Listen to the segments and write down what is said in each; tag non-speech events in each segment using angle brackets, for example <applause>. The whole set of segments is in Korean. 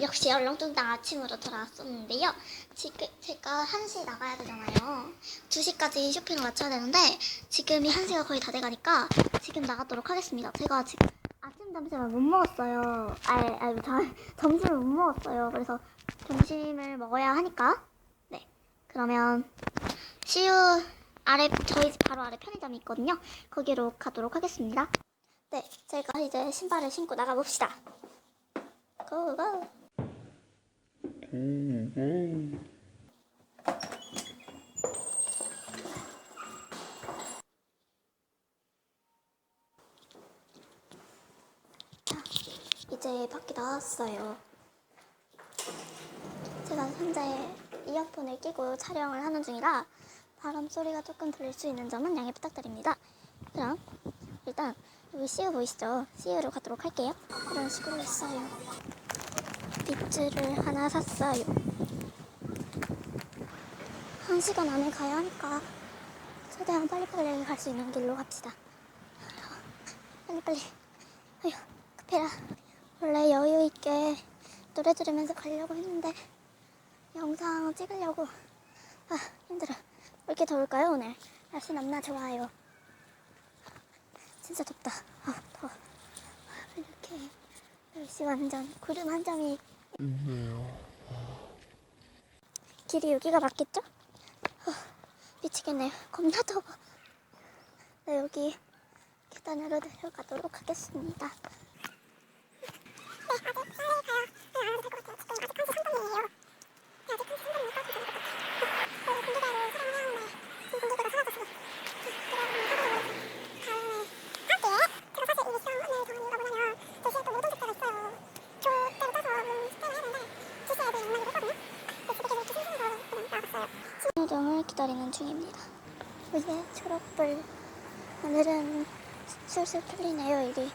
역시 얼렁뚱땅 아침으로 돌아왔었는데요. 지금 제가 1시 나가야 되잖아요. 2시까지 쇼핑을 마쳐야 되는데 지금이 1시가 거의 다 돼가니까 지금 나가도록 하겠습니다. 제가 지금 아침 점심을 못 먹었어요. 아니, 아니, 저, <laughs> 점심을 못 먹었어요. 그래서 점심을 먹어야 하니까 네, 그러면 시우 아래 저희 집 바로 아래 편의점이 있거든요. 거기로 가도록 하겠습니다. 네, 제가 이제 신발을 신고 나가봅시다. 고고. 자, 이제 밖에 나왔어요. 제가 현재 이어폰을 끼고 촬영을 하는 중이라 바람 소리가 조금 들릴 수 있는 점은 양해 부탁드립니다. 그럼 일단 여기 CU 보이시죠? CU로 가도록 할게요. 이런 식으로 있어요. 립즈를 하나 샀어요. 한 시간 안에 가야 하니까 최대한 빨리빨리 갈 수 있는 길로 갑시다. 빨리빨리. 아휴, 급해라. 원래 여유 있게 노래 들으면서 가려고 했는데 영상 찍으려고 아 힘들어. 왜 이렇게 더울까요 오늘? 날씨 너무나 좋아요. 진짜 덥다. 아 더워. 이렇게 날씨 완전 구름 한 점이 길이 여기가 맞겠죠? 어, 미치겠네요. 겁나 더워. 네, 여기 계단으로 내려가도록 하겠습니다. 신호등을 기다 리는 중입니다. 이제 초록불. 오늘은 술술 풀리네요, 일이.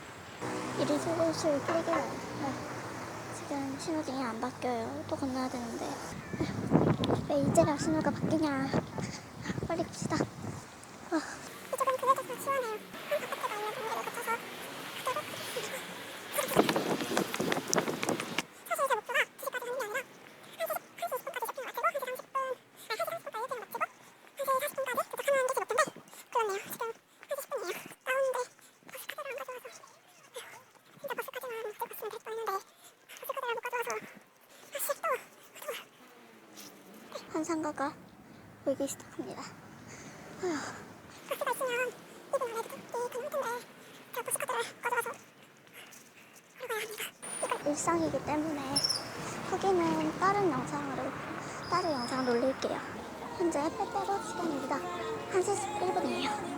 일이 술술 풀리긴 해요. 지금 신호등이 안 바뀌어요. 또 건너야 되는데. 왜 이제야 신호가 바뀌냐. 아, 빨리 갑시다. 아. 이쪽은 그래도 좀 시원해요. 한 바깥에 있는 동네를 거쳐서 그대로 사실 제 목표가 2시까지 가는 게 아니라 1시, 1시 20분까지 쇼핑을 마치고 1시 30분, 아 1시 30분까지 일정을 마치고 1시 40분까지 도착하는 게 제 목표인데 그렇네요. 지금 1시 10분이에요. 나오는데 버스 카드를 안 가져와서 아휴, 진짜 버스까지만 들고 갔으면 될 뻔했는데 버스 카드를 못 가져와서 아씨 또 한상가가 보이기 시작합니다. 버스가 있으면 이분 안에 듣기 가능할 텐데 제가 버스 카드를 가져와서 걸어가야 합니다. 이건 일상이기 때문에 후기는 다른 영상으로 다른 영상을 올릴게요. 현재 빼빼로 시간입니다. 1시 11분이에요.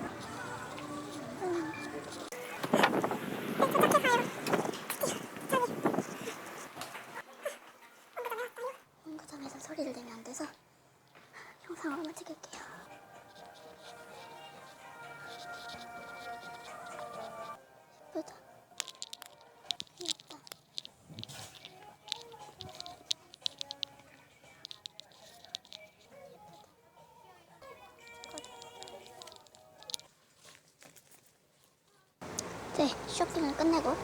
네, 쇼핑을 끝내고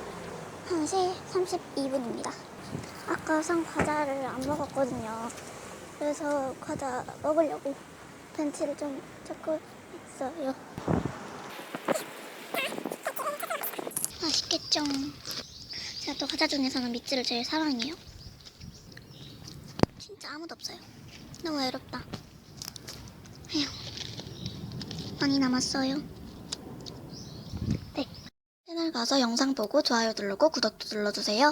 1시 32분입니다. 아까 산 과자를 안 먹었거든요. 그래서 과자 먹으려고 벤치를 좀 찾고 있어요. 맛있겠죠? 제가 또 과자 중에서는 미찌를 제일 사랑해요. 진짜 아무도 없어요. 너무 외롭다. 에휴. 많이 남았어요. 네. 채널 가서 영상 보고 좋아요 누르고 구독도 눌러주세요.